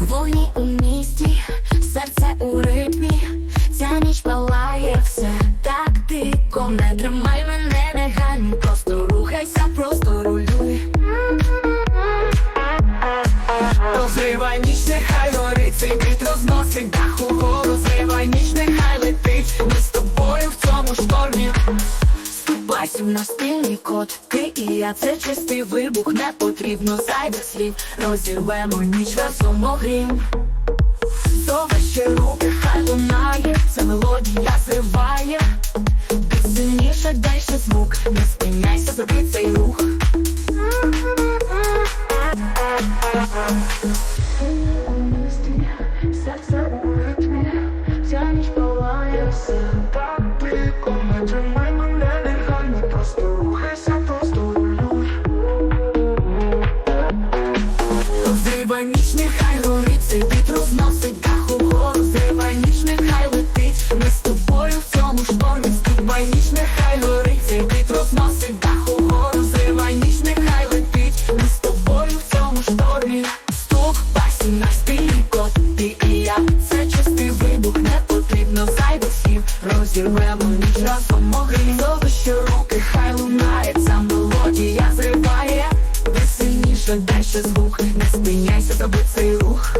Вогні у місті, серце у ритмі, ця ніч палає все так дико Не тримай мене негайно, просто рухайся, просто рулюй. Розривай ніч, нехай Код, ти і я, це чистий вибух, не потрібно зайвих слів. Розірвемо ніч разом огрім Дове ще руки, хай лунає, ця мелодія зриває. Сильніше, дальше звук, не спиняйся, зроби цей рух Ніч, нехай горить, цей біт розносить дах угору Зривай ніч, нехай летить, ми з тобою в цьому штормі Ступай ніч, нехай горить, цей біт розносить дах угору Зривай ніч, нехай летить, ми з тобою в цьому штормі Ступайся на спільний код, ти і я, це чистий вибух, не потрібно зайвих слів. Розірвемо ніч разом Зовище руки, зриває дальше звук, не спиняйся, зроби цей рух